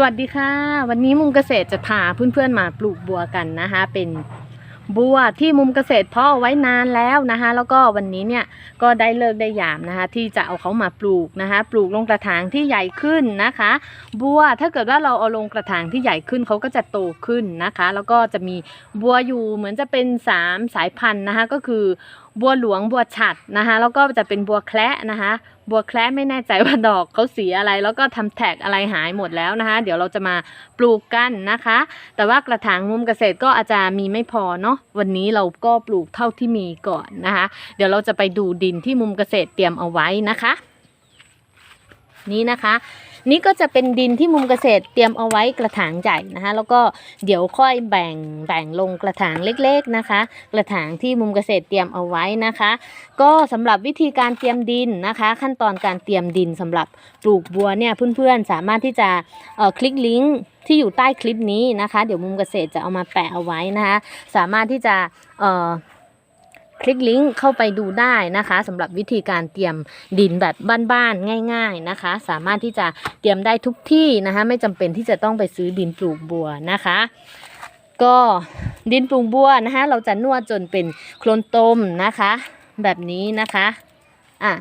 สวัสดีค่ะ วันนี้มุมเกษตรจะพาเพื่อนๆมาปลูกบัวกันนะคะ เป็นบัวที่มุมเกษตรเพาะเอไว้นานแล้วนะคะ แล้วก็วันนี้เนี่ยก็ได้เลิกได้ยามนะคะ ที่จะเอาเขามาปลูกนะคะ ปลูกลงกระถางที่ใหญ่ขึ้นนะคะ บัวถ้าเกิดว่าเราเอาลงกระถางที่ใหญ่ขึ้นเขาก็จะโตขึ้นนะคะ แล้วก็จะมีบัวอยู่เหมือนจะเป็นสามสายพันธุ์นะคะ ก็คือบัวหลวงบัวฉัดนะคะ แล้วก็จะเป็นบัวแคระนะคะ บัวแคระไม่แน่ใจว่าดอกเขาสีอะไร แล้วก็ทำแท็กอะไรหายหมดแล้วนะคะ เดี๋ยวเราจะมาปลูกกันนะคะ แต่ว่ากระถางมุมเกษตรก็อาจจะมีไม่พอเนาะวันนี้เราก็ปลูกเท่าที่มีก่อนนะคะ เดี๋ยวเราจะไปดูดินที่มุมเกษตรเตรียมเอาไว้นะคะ นี่นะคะ นี่ก็จะเป็นดินที่มุมเกษตรเตรียมเอาไว้กระถางใหญ่นะคะแล้วก็เดี๋ยวค่อยแบ่งแบ่งลงกระถางเล็กๆนะคะ กระถางที่มุมเกษตรเตรียมเอาไว้นะคะ ก็สำหรับวิธีการเตรียมดินนะคะ ขั้นตอนการเตรียมดินสำหรับปลูกบัวเนี่ยเพื่อนๆสามารถที่จะคลิกลิงก์ที่อยู่ใต้คลิปนี้นะคะ เดี๋ยวมุมเกษตรจะเอามาแปะเอาไว้นะคะ สามารถที่จะเอ่อ คลิกลิงก์เข้าไปดูได้นะคะสำหรับวิธีการเตรียมดินแบบบ้านๆง่าย ๆนะคะ สามารถที่จะเตรียมได้ทุกที่นะคะไม่จำเป็นที่จะต้องไปซื้อดินปลูกบัวนะคะ ก็ดินปลูกบัวนะคะเราจะนวดจนเป็นโคลนตมนะคะ แบบนี้นะคะอะ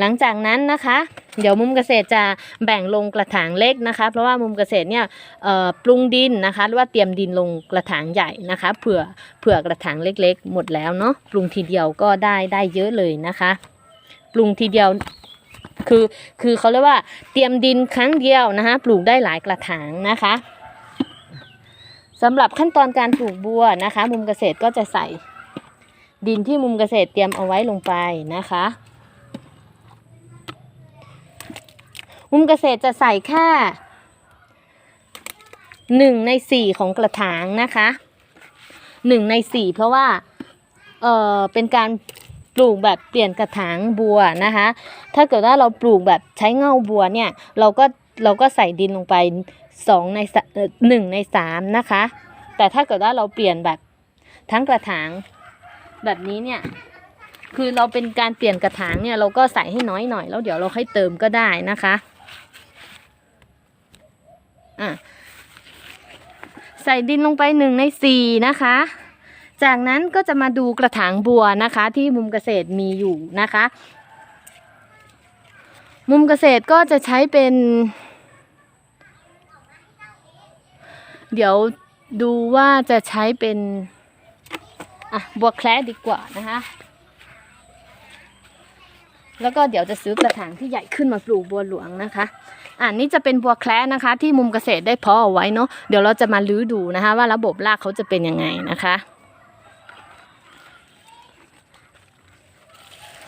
หลังจากนั้นนะคะ เดี๋ยวมุมเกษตรจะแบ่งลงกระถางเล็กนะคะ เพราะว่ามุมเกษตรเนี่ยปรุงดินนะคะหรือว่าเตรียมดินลงกระถางใหญ่นะคะเผื่อเผื่อกระถางเล็กๆ หมดแล้วเนาะปรุงทีเดียวก็ได้ได้เยอะเลยนะคะ ปรุงทีเดียวคือคือเขาเรียกว่าเตรียมดินครั้งเดียวนะคะปลูกได้หลายกระถางนะคะสำหรับขั้นตอนการปลูกบัวนะคะ มุมเกษตรก็จะใส่ดินที่มุมเกษตรเตรียมเอาไว้ลงไปนะคะ มุมเกษตรจะใส่แค่หนึ่งในสี่ของกระถางนะคะหนึ่งในสี่เพราะว่าเออเป็นการปลูกแบบเปลี่ยนกระถางบัวนะคะ ถ้าเกิดว่าเราปลูกแบบใช้เงาบัวเนี่ยเราก็เราก็ใส่ดินลงไปสองในสะเอ่อหนึ่งในสามนะคะ แต่ถ้าเกิดว่าเราเปลี่ยนแบบทั้งกระถางแบบนี้เนี่ยคือเราเป็นการเปลี่ยนกระถางเนี่ยเราก็ใส่ให้น้อยหน่อยแล้วเดี๋ยวเราค่อยเติมก็ได้นะคะ อะใส่ดินลงไปหนึ่งในสี่นะคะ จากนั้นก็จะมาดูกระถางบัวนะคะ ที่มุมเกษตรมีอยู่นะคะ มุมเกษตรก็จะใช้เป็น เดี๋ยวดูว่าจะใช้เป็นอะบัวแคระดีกว่านะคะ แล้วก็เดี๋ยวจะซื้อกระถางที่ใหญ่ขึ้นมาปลูกบัวหลวงนะคะ อ่านี่จะเป็นบัวแคระนะคะ ที่มุมเกษตรได้เพาะเอาไว้เนาะเดี๋ยวเราจะมาลื้อดูนะคะ ว่าระบบรากเขาจะเป็นยังไงนะคะ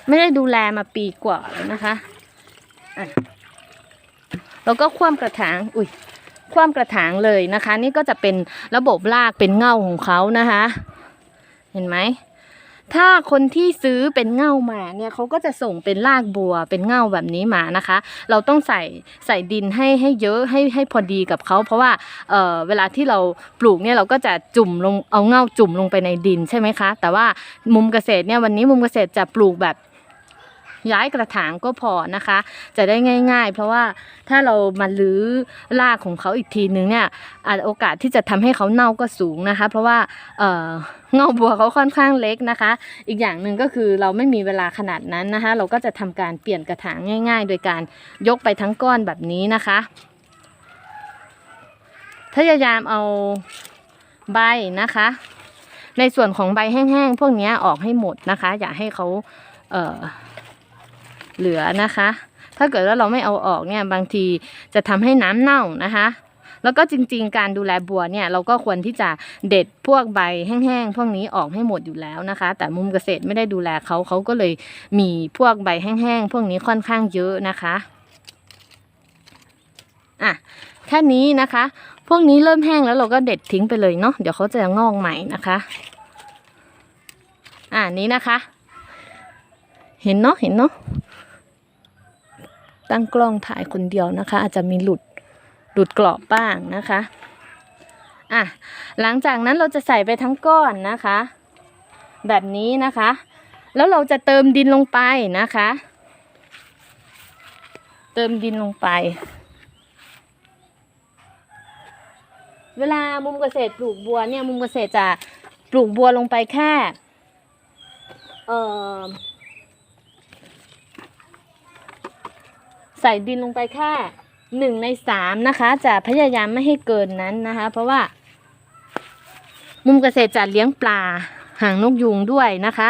ไม่ได้ดูแลมาปีกว่าแล้วนะคะอะแล้วก็คว่ำกระถาง อุ้ยคว่ำกระถางเลยนะคะ นี่ก็จะเป็นระบบรากเป็นเง่าของเขานะคะ เห็นไหม ถ้าคนที่ซื้อเป็นเง่ามาเนี่ยเขาก็จะส่งเป็นรากบัวเป็นเง่าแบบนี้มานะคะ เราต้องใส่ใส่ดินให้ให้เยอะให้ให้พอดีกับเขาเพราะว่าเอ่อเวลาที่เราปลูกเนี่ยเราก็จะจุ่มลงเอาเง่าจุ่มลงไปในดินใช่ไหมคะ แต่ว่ามุมเกษตรเนี่ยวันนี้มุมเกษตรจะปลูกแบบ ย้ายกระถางก็พอนะคะ จะได้ง่าย ๆ เพราะว่าถ้าเรามาลื้อรากของเขาอีกทีนึงเนี่ยอาจโอกาสที่จะทำให้เขาเน่าก็สูงนะคะ เพราะว่าเเงาบัวเขาค่อนข้างเล็กนะคะ อีกอย่างหนึ่งก็คือเราไม่มีเวลาขนาดนั้นนะคะ เราก็จะทำการเปลี่ยนกระถางง่าย ๆ โดยการยกไปทั้งก้อนแบบนี้นะคะพยายามเอาใบนะคะ ในส่วนของใบแห้งๆพวกนี้ออกให้หมดนะคะ อย่าให้เขาเออ เหลือนะคะ ถ้าเกิดว่าเราไม่เอาออกเนี่ยบางทีจะทำให้น้ำเน่านะคะแล้วก็จริงๆ การดูแลบัวเนี่ยเราก็ควรที่จะเด็ดพวกใบแห้งๆ พวกนี้ออกให้หมดอยู่แล้วนะคะ แต่มุมเกษตรไม่ได้ดูแลเขาเขาก็เลยมีพวกใบแห้งๆ พวกนี้ค่อนข้างเยอะนะคะอะแค่นี้นะคะ พวกนี้เริ่มแห้งแล้วเราก็เด็ดทิ้งไปเลยเนาะเดี๋ยวเขาจะงอกใหม่นะคะอ่านี้นะคะ เห็นเนาะเห็นเนาะ ตั้งกล้องถ่ายคนเดียวนะคะ อาจจะมีหลุดหลุดกรอบบ้างนะคะอะหลังจากนั้นเราจะใส่ไปทั้งก้อนนะคะ แบบนี้นะคะ แล้วเราจะเติมดินลงไปนะคะ เติมดินลงไป เวลามุมเกษตรปลูกบัวเนี่ยมุมเกษตรจะปลูกบัวลงไปแค่เอ่อ ใส่ดินลงไปแค่หนึ่งในสามนะคะ จะพยายามไม่ให้เกินนั้นนะคะ เพราะว่า มุมเกษตรจะเลี้ยงปลาหางนกยูงด้วยนะคะ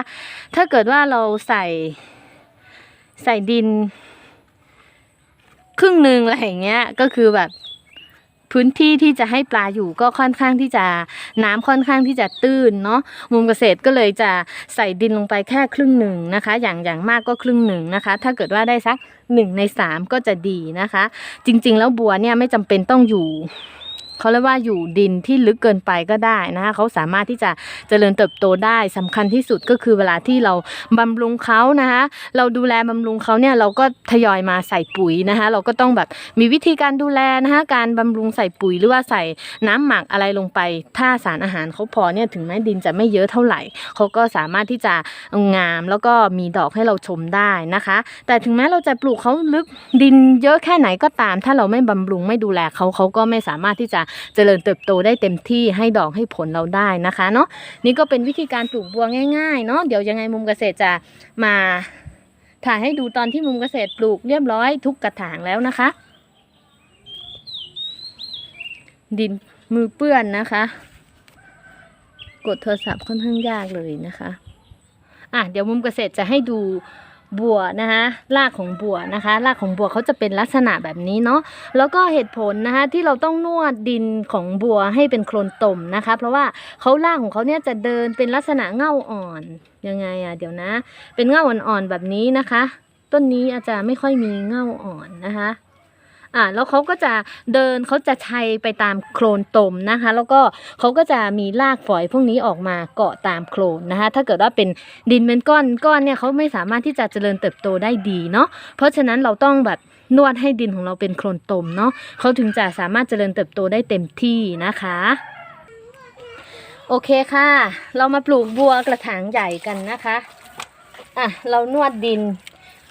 ถ้าเกิดว่าเราใส่ใส่ดิน ครึ่งหนึ่งอะไรอย่างเงี้ยก็คือแบบ พื้นที่ที่จะให้ปลาอยู่ก็ค่อนข้างที่จะน้ำค่อนข้างที่จะตื้นเนาะมุมเกษตรก็เลยจะใส่ดินลงไปแค่ครึ่งหนึ่งนะคะ อย่างอย่างมากก็ครึ่งหนึ่งนะคะ ถ้าเกิดว่าได้สักหนึ่งในสามก็จะดีนะคะ จริง ๆ แล้วบัวเนี่ยไม่จำเป็นต้องอยู่ เขาเรียกว่าอยู่ดินที่ลึกเกินไปก็ได้นะคะเขาสามารถที่จะเจริญเติบโตได้สำคัญที่สุดก็คือเวลาที่เราบำรุงเขานะคะเราดูแลบำรุงเขาเนี่ยเราก็ทยอยมาใส่ปุ๋ยนะคะเราก็ต้องแบบมีวิธีการดูแลนะคะการบำรุงใส่ปุ๋ยหรือว่าใส่น้ำหมักอะไรลงไป ถ้าสารอาหารเขาพอเนี่ยถึงแม้ดินจะไม่เยอะเท่าไหร่เขาก็สามารถที่จะงามแล้วก็มีดอกให้เราชมได้นะคะ แต่ถึงแม้เราจะปลูกเขาลึกดินเยอะแค่ไหนก็ตาม ถ้าเราไม่บำรุงไม่ดูแลเขาเขาก็ไม่สามารถที่จะเจริญเติบโตได้เต็มที่ให้ดอกให้ผลเราได้นะคะเนาะนี่ก็เป็นวิธีการปลูกบัวง่ายๆเนาะเดี๋ยวยังไงมุมเกษตรจะมาถ่ายให้ดูตอนที่มุมเกษตรปลูกเรียบร้อยทุกกระถางแล้วนะคะ ดินมือเปื้อนนะคะ กดโทรศัพท์ค่อนข้างยากเลยนะคะ อะเดี๋ยวมุมเกษตรจะให้ดู บัวนะคะรากของบัวนะคะรากของบัวเขาจะเป็นลักษณะแบบนี้เนาะแล้วก็เหตุผลนะคะที่เราต้องนวดดินของบัวให้เป็นโคลนตมนะคะ เพราะว่าเขารากของเขาเนี่ยจะเดินเป็นลักษณะเง่าอ่อนยังไงอะเดี๋ยวนะ เป็นเง่าอ่อนๆแบบนี้นะคะ ต้นนี้อาจจะไม่ค่อยมีเง่าอ่อนนะคะ อ่าแล้วเขาก็จะเดินเขาจะชัยไปตามโคลนตมนะคะ แล้วก็เขาก็จะมีรากฝอยพวกนี้ออกมาเกาะตามโคลนนะคะ ถ้าเกิดว่าเป็นดินเป็นก้อนก้อนเนี่ยเขาไม่สามารถที่จะเจริญเติบโตได้ดีเนาะเพราะฉะนั้นเราต้องแบบนวดให้ดินของเราเป็นโคลนตมเนาะเขาถึงจะสามารถเจริญเติบโตได้เต็มที่นะคะโอเคค่ะ เรามาปลูกบัวกระถางใหญ่กันนะคะ อะ เรานวดดิน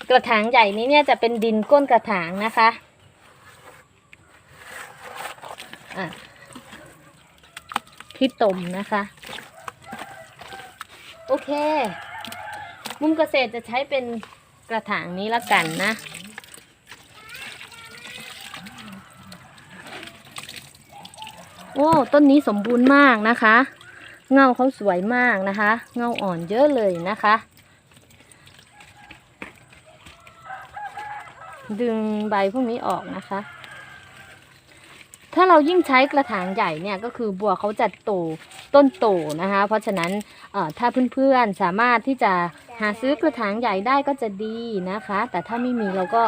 กระถางใหญ่นี้เนี่ยจะเป็นดินก้นกระถางนะคะ อะที่ตมนะคะ โอเค มุมเกษตรจะใช้เป็นกระถางนี้ละกันนะ โอ้ ต้นนี้สมบูรณ์มากนะคะ เงาเขาสวยมากนะคะ เงาอ่อนเยอะเลยนะคะ ดึงใบพวกนี้ออกนะคะ ถ้าเรายิ่งใช้กระถางใหญ่เนี่ยก็คือบัวเขาจะโตต้นโตนะคะ เพราะฉะนั้นถ้าเพื่อนๆสามารถที่จะหาซื้อกระถางใหญ่ได้ก็จะดีนะคะ แต่ถ้าไม่มีเราก็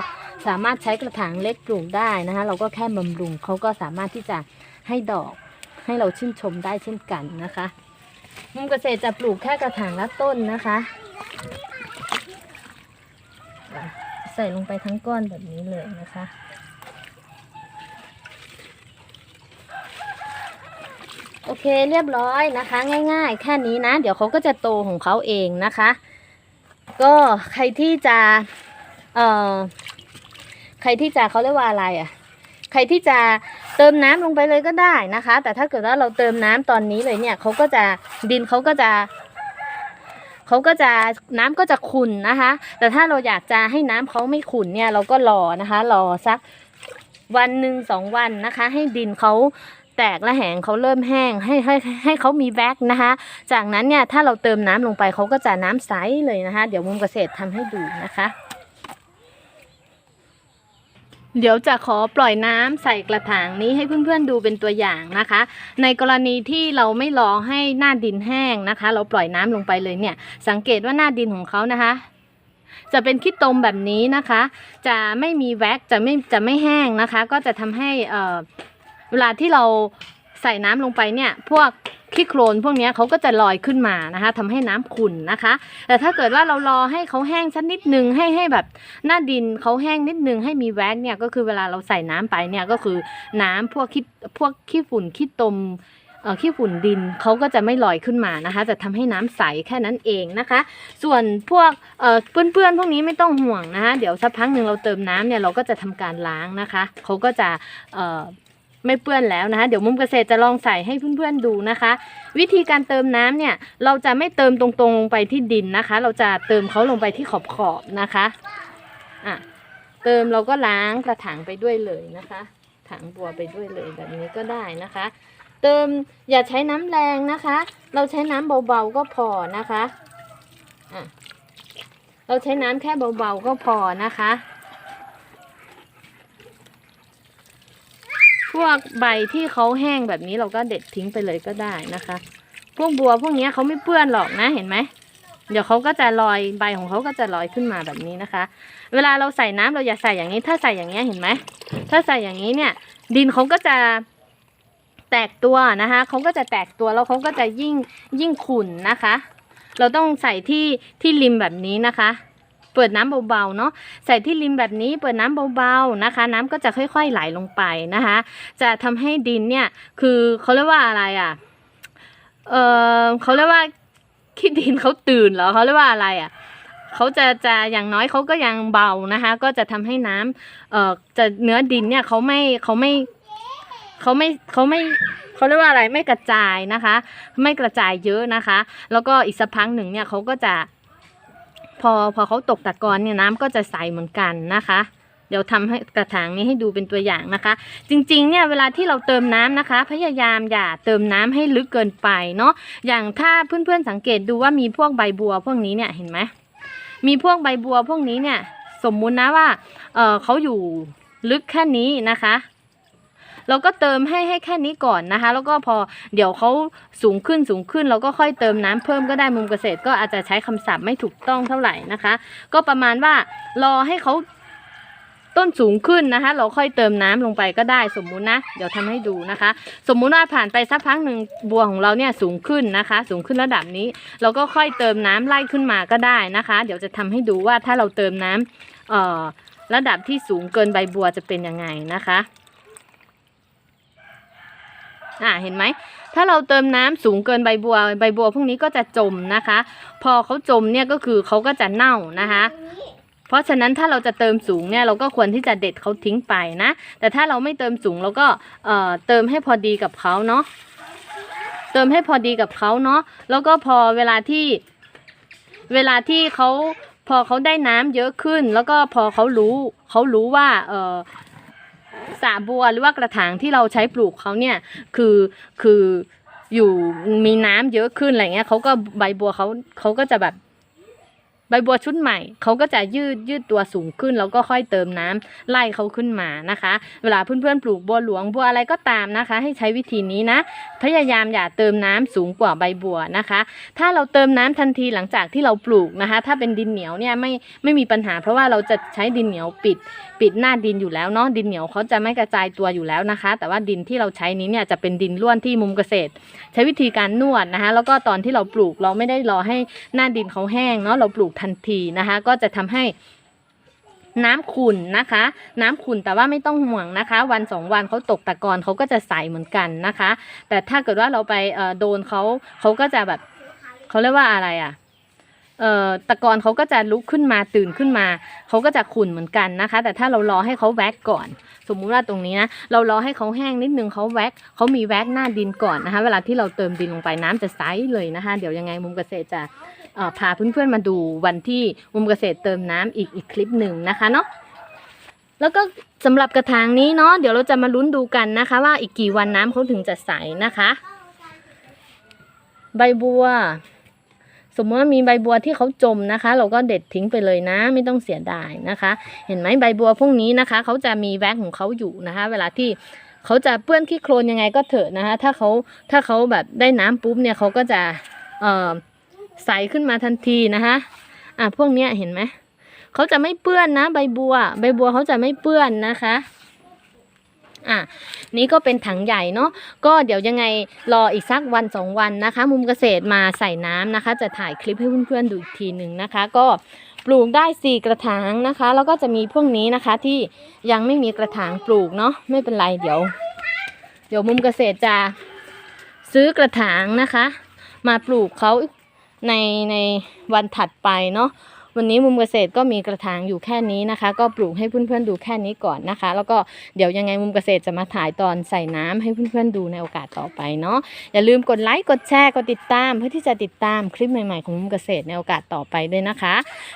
สามารถใช้กระถางเล็กปลูกได้นะคะ เราก็แค่บำรุงเขาก็สามารถที่จะให้ดอกให้เราชื่นชมได้เช่นกันนะคะมุมเกษตรจะปลูกแค่กระถางละต้นนะคะ ใส่ลงไปทั้งก้อนแบบนี้เลยนะคะ โอ เคเรียบร้อยนะคะ ง่าย ๆ แค่นี้นะ เดี๋ยวเขาก็จะโตของเขาเองนะคะ ก็ใครที่จะเอ่อใครที่จะเขาเรียกว่าอะไรอะ ใครที่จะเติมน้ำลงไปเลยก็ได้นะคะ แต่ถ้าเกิดว่าเราเติมน้ำตอนนี้เลยเนี่ยเขาก็จะดินเขาก็จะเขาก็จะน้ำก็จะขุ่นนะคะ แต่ถ้าเราอยากจะให้น้ำเขาไม่ขุ่นเนี่ยเราก็รอนะคะ รอสักวันหนึ่งสองวันนะคะ ให้ดินเขา แตกและแหงเขาเริ่มแห้งให้ให้ให้เขามีแบ็กนะคะ จากนั้นเนี่ยถ้าเราเติมน้ำลงไปเขาก็จะน้ำใสเลยนะคะ เดี๋ยวมุมเกษตรทำให้ดูนะคะ เดี๋ยวจะขอปล่อยน้ำใส่กระถางนี้ให้เพื่อนๆดูเป็นตัวอย่างนะคะ ในกรณีที่เราไม่รอให้หน้าดินแห้งนะคะ เราปล่อยน้ำลงไปเลยเนี่ย สังเกตว่าหน้าดินของเขานะคะจะเป็นขี้ตมแบบนี้นะคะ จะไม่มีแว็ก จะไม่ จะไม่แห้งนะคะ ก็จะทำให้ เวลาที่เราใส่น้ำลงไปเนี่ยพวกขี้โคลนพวกนี้เขาก็จะลอยขึ้นมานะคะทำให้น้ำขุ่นนะคะ แต่ถ้าเกิดว่าเรารอให้เขาแห้งสักนิดนึงให้ให้แบบหน้าดินเขาแห้งนิดนึงให้มีแว็กเนี่ยก็คือเวลาเราใส่น้ำไปเนี่ยก็คือน้ำพวกขี้พวกขี้ฝุ่นขี้ตมเอ่อขี้ฝุ่นดินเขาก็จะไม่ลอยขึ้นมานะคะ จะทำให้น้ำใสแค่นั้นเองนะคะ ส่วนพวกเอ่อเปื้อนๆพวกนี้ไม่ต้องห่วงนะคะเดี๋ยวสักพักหนึ่งเราเติมน้ำเนี่ยเราก็จะทำการล้างนะคะเขาก็จะเอ่อ ไม่เปื้อนแล้วนะคะ เดี๋ยวมุมเกษตรจะลองใส่ให้เพื่อนๆดูนะคะ วิธีการเติมน้ำเนี่ยเราจะไม่เติมตรงๆไปที่ดินนะคะ เราจะเติมเขาลงไปที่ขอบๆนะคะอะเติมเราก็ล้างกระถางไปด้วยเลยนะคะ ถังบัวไปด้วยเลยแบบนี้ก็ได้นะคะ เติมอย่าใช้น้ำแรงนะคะ เราใช้น้ำเบาๆก็พอนะคะอะเราใช้น้ำแค่เบาๆก็พอนะคะ พวกใบที่เขาแห้งแบบนี้เราก็เด็ดทิ้งไปเลยก็ได้นะคะ พวกบัวพวกนี้เขาไม่เปื้อนหรอกนะเห็นไหมเดี๋ยวเขาก็จะลอยใบของเขาก็จะลอยขึ้นมาแบบนี้นะคะ เวลาเราใส่น้ำเราอย่าใส่อย่างนี้ ถ้าใส่อย่างนี้ยเห็นไหมถ้าใส่อย่างนี้เนี่ย ดินเขาก็จะแตกตัวนะคะเขาก็จะแตกตัวแล้วเขาก็จะยิ่งยิ่งขุ่นนะคะ เราต้องใส่ที่ที่ริมแบบนี้นะคะ เปิดน้ำเบาๆเนาะใส่ที่ริมแบบนี้เปิดน้ำเบาๆนะคะ น้ำก็จะค่อยๆไหลลงไปนะคะ จะทำให้ดินเนี่ยคือเขาเรียกว่าอะไรอะเออเขาเรียกว่าขี้ดินเขาตื่นเหรอเขาเรียกว่าอะไรอะเขาจะจะอย่างน้อยเขาก็ยังเบานะคะ ก็จะทำให้น้ำเอ่อจะเนื้อดินเนี่ยเขาไม่เขาไม่เขาไม่เขาไม่เขาเรียกว่าอะไรไม่กระจายนะคะ ไม่กระจายเยอะนะคะ แล้วก็อีกสักพักหนึ่งเนี่ยเขาก็จะ พอพอเขาตกตะกอนเนี่ยน้ำก็จะใสเหมือนกันนะคะ เดี๋ยวทำให้กระถางนี้ให้ดูเป็นตัวอย่างนะคะ จริงๆเนี่ยเวลาที่เราเติมน้ำนะคะ พยายามอย่าเติมน้ำให้ลึกเกินไปเนาะอย่างถ้าเพื่อนๆสังเกตดูว่ามีพวกใบบัวพวกนี้เนี่ยเห็นไหมมีพวกใบบัวพวกนี้เนี่ยสมมุตินะว่าเออเขาอยู่ลึกแค่นี้นะคะ เราก็เติมให้ให้แค่นี้ก่อนนะคะ แล้วก็พอเดี๋ยวเขาสูงขึ้นสูงขึ้น เราก็ค่อยเติมน้ำเพิ่มก็ได้มุมเกษตร ก็อาจจะใช้คำศัพท์ไม่ถูกต้องเท่าไหร่นะคะ ก็ประมาณว่ารอให้เขาต้นสูงขึ้นนะคะ เราค่อยเติมน้ำลงไปก็ได้สมมุตินะ เดี๋ยวทำให้ดูนะคะ สมมุติว่าผ่านไปสักพักหนึ่งบัวของเราเนี่ยสูงขึ้นนะคะ สูงขึ้นระดับนี้ เราก็ค่อยเติมน้ำไล่ขึ้นมาก็ได้นะคะ เดี๋ยวจะทำให้ดูว่าถ้าเราเติมน้ำเอ่อระดับที่สูงเกินใบบัวจะเป็นยังไงนะคะ อ่าเห็นไหม ถ้าเราเติมน้ำสูงเกินใบบัว ใบบัวพวกนี้ก็จะจมนะคะ พอเขาจมเนี่ยก็คือเขาก็จะเน่านะคะ เพราะฉะนั้นถ้าเราจะเติมสูงเนี่ยเราก็ควรที่จะเด็ดเขาทิ้งไปนะ แต่ถ้าเราไม่เติมสูงเราก็เอ่อเติมให้พอดีกับเขาเนาะ เติมให้พอดีกับเขาเนาะ แล้วก็พอเวลาที่เวลาที่เขาพอเขาได้น้ำเยอะขึ้น แล้วก็พอเขารู้เขารู้ว่าเออ สระบัวหรือว่ากระถางที่เราใช้ปลูกเขาเนี่ยคือคืออยู่มีน้ำเยอะขึ้นอะไรเงี้ยเขาก็ใบบัวเขาเขาก็จะแบบ ใบบัวชุดใหม่เขาก็จะยืดยืดตัวสูงขึ้น แล้วก็ค่อยเติมน้ำไล่เขาขึ้นมานะคะ เวลาเพื่อนๆปลูกบัวหลวงบัวอะไรก็ตามนะคะ ให้ใช้วิธีนี้นะ พยายามอย่าเติมน้ำสูงกว่าใบบัวนะคะ ถ้าเราเติมน้ำทันทีหลังจากที่เราปลูกนะคะ ถ้าเป็นดินเหนียวเนี่ยไม่ไม่มีปัญหา เพราะว่าเราจะใช้ดินเหนียวปิด ปิดหน้าดินอยู่แล้วเนาะดินเหนียวเขาจะไม่กระจายตัวอยู่แล้วนะคะ แต่ว่าดินที่เราใช้นี้เนี่ยจะเป็นดินร่วนที่มุมเกษตร ใช้วิธีการนวดนะคะ แล้วก็ตอนที่เราปลูกเราไม่ได้รอให้หน้าดินเขาแห้งเนาะเราปลูกทันทีนะคะ ก็จะทำให้น้ำขุ่นนะคะ น้ำขุ่นแต่ว่าไม่ต้องห่วงนะคะ วันสองวันเขาตกตะกอนเขาก็จะใสเหมือนกันนะคะ แต่ถ้าเกิดว่าเราไปโดนเขาเขาก็จะแบบเขาเรียกว่าอะไรอะเอ่อตะกอนเขาก็จะลุกขึ้นมาตื่นขึ้นมาเขาก็จะขุ่นเหมือนกันนะคะ แต่ถ้าเรารอให้เขาแว็กก่อน สมมุติว่าตรงนี้นะเรารอให้เขาแห้งนิดนึงเขาแว็กเขามีแว็กหน้าดินก่อนนะคะ เวลาที่เราเติมดินลงไปน้ำจะใสเลยนะคะ เดี๋ยวยังไงมุมเกษตรจะ พาเพื่อนๆมาดูวันที่มุมเกษตรเติมน้ำอีกอีกคลิปหนึ่งนะคะเนาะแล้วก็สำหรับกระถางนี้เนาะเดี๋ยวเราจะมาลุ้นดูกันนะคะ ว่าอีกกี่วันน้ำเขาถึงจะใสนะคะ ใบบัว สมมติว่ามีใบบัวที่เขาจมนะคะ เราก็เด็ดทิ้งไปเลยนะ ไม่ต้องเสียดายนะคะ เห็นไหมใบบัวพวกนี้นะคะเขาจะมีแว็กของเขาอยู่นะคะ เวลาที่เขาจะเปื้อนขี้โคลนยังไงก็เถอะนะคะ ถ้าเขาถ้าเขาแบบได้น้ำปุ๊บเนี่ยเขาก็จะเอ่อ ใสขึ้นมาทันทีนะคะอะพวกเนี้ยเห็นไหมเขาจะไม่เปื้อนนะ ใบบัว ใบบัวเขาจะไม่เปื้อนนะคะอะนี่ก็เป็นถังใหญ่เนาะก็เดี๋ยวยังไงรออีกสักวันสองวันนะคะ มุมเกษตรมาใส่น้ำนะคะ จะถ่ายคลิปให้เพื่อนๆดูอีกทีหนึ่งนะคะ ก็ปลูกได้สี่กระถางนะคะ แล้วก็จะมีพวกนี้นะคะที่ยังไม่มีกระถางปลูกเนาะไม่เป็นไรเดี๋ยว เดี๋ยวมุมเกษตรจะซื้อกระถางนะคะ มาปลูกเขา ในในวันถัดไปเนาะวันนี้มุมเกษตรก็มีกระถางอยู่แค่นี้นะคะ ก็ปลูกให้เพื่อนๆดูแค่นี้ก่อนนะคะ แล้วก็เดี๋ยวยังไงมุมเกษตรจะมาถ่ายตอนใส่น้ำให้เพื่อนๆดูในโอกาสต่อไปเนาะอย่าลืมกดไลค์กดแชร์กดติดตาม เพื่อที่จะติดตามคลิปใหม่ๆของมุมเกษตรในโอกาสต่อไปด้วยนะคะ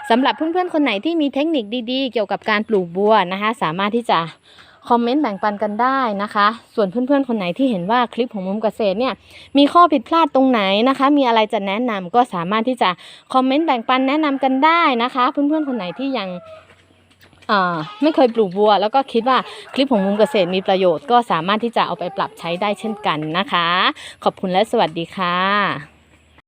สำหรับเพื่อนๆคนไหนที่มีเทคนิคดีๆ เกี่ยวกับการปลูกบัวนะคะ สามารถที่จะ คอมเมนต์แบ่งปันกันได้นะคะ ส่วนเพื่อนๆคนไหนที่เห็นว่าคลิปของมุมเกษตรเนี่ยมีข้อผิดพลาดตรงไหนนะคะ มีอะไรจะแนะนำก็สามารถที่จะคอมเมนต์แบ่งปันแนะนำกันได้นะคะ เพื่อนๆคนไหนที่ยังอ่าไม่เคยปลูกบัว แล้วก็คิดว่าคลิปของมุมเกษตรมีประโยชน์ก็สามารถที่จะเอาไปปรับใช้ได้เช่นกันนะคะ ขอบคุณและสวัสดีค่ะ